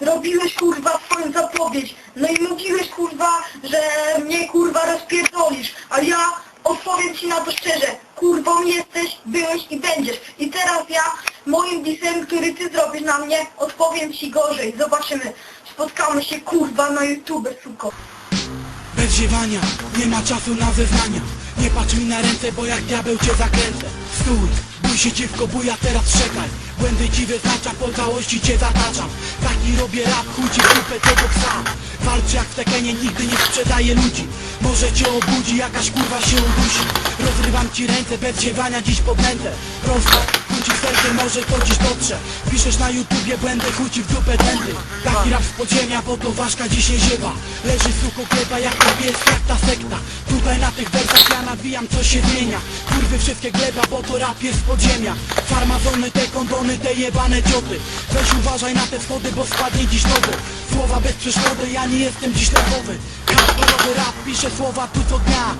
robiłeś kurwa swoją zapowiedź, no i mówiłeś kurwa, że mnie kurwa rozpierdolisz, a ja odpowiem ci na to szczerze, kurwą jesteś, byłeś i będziesz. I teraz ja moim disem, który ty zrobisz na mnie, odpowiem ci gorzej, zobaczymy. Spotkamy się kurwa na YouTube, suko. Bez ziewania, nie ma czasu na zeznania. Nie patrz mi na ręce, bo jak diabeł cię zakręcę. Stój, bój się dziwko, buja teraz czekaj. Błędy ci wyznaczam, po całości cię zataczam. Taki robię rap, chuj ci w dupę tego psa Walcz jak w tekenie, nigdy nie sprzedaję ludzi. Może cię obudzi, jakaś kurwa się udusi. Rozrywam ci ręce, bez ziewania dziś podnętę Prosto, chuj ci w serce, może to dziś dotrze Piszesz na YouTubie, błędy, chuj ci w dupę tędy. Taki rap z podziemia, bo to ważka dzisiaj ziewa. Leży suko klepa jak ta pies, jak ta sekta Tutaj na tych wersach ja nawijam, co się zmienia. Kurwy wszystkie gleba, bo to rap jest podziemia. Farmazony, te kondony, te jebane cioty Weź uważaj na te schody, bo spadnie dziś nowo Słowa bez przeszkody, ja nie jestem dziś lewowy Hardkorowy rap, piszę słowa tu co dnia